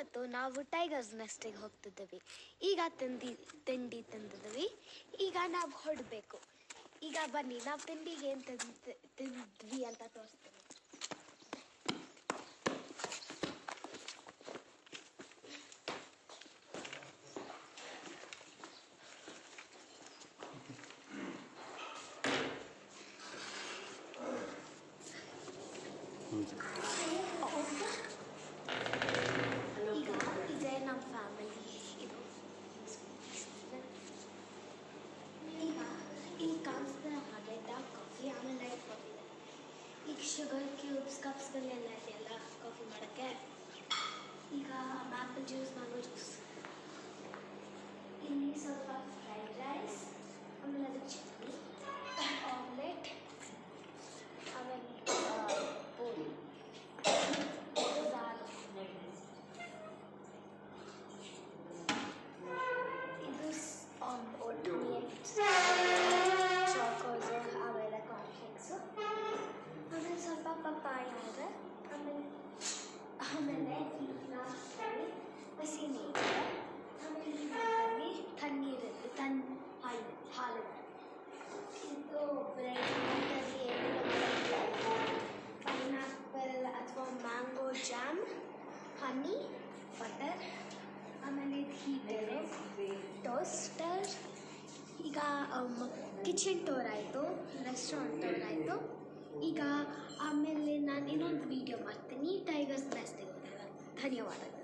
ಇವತ್ತು ನಾವು ಟೈಗರ್ಸ್ ನೆಸ್ಟಿಗೆ ಹೋಗ್ತಿದ್ದೀವಿ. ಈಗ ತಿಂಡಿ ತಿಂಡಿ ತಂದಿದ್ವಿ ಈಗ ನಾವು ಹೊಡಬೇಕು. ಈಗ ಬನ್ನಿ, ನಾವು ತಿಂಡಿಗೆ ಏನು ತಿಂದ್, ತಿಂದ್ವಿ ಅಂತ ತೋರಿಸ್ತೀನಿ. ಈಗ ಈಗ ಶುಗರ್ ಕ್ಯೂಬ್ಸ್ ಕಪ್ಸ್ಗಳೆಲ್ಲ ಇದೆಯಲ್ಲ ಕಾಫಿ ಮಾಡೋಕ್ಕೆ. ಈಗ ಆ್ಯಪಲ್ ಕಿಚನ್ ಟೂರ್ ಆಯಿತು ರೆಸ್ಟೋರೆಂಟ್ ಟೂರ್ ಆಯಿತು. ಈಗ ಆಮೇಲೆ ನಾನು ಇನ್ನೊಂದು ವೀಡಿಯೋ ಮಾಡ್ತೀನಿ. ಟೈಗರ್ಸ್ ನೆಸ್ಟಿಗೆ ಧನ್ಯವಾದಗಳು.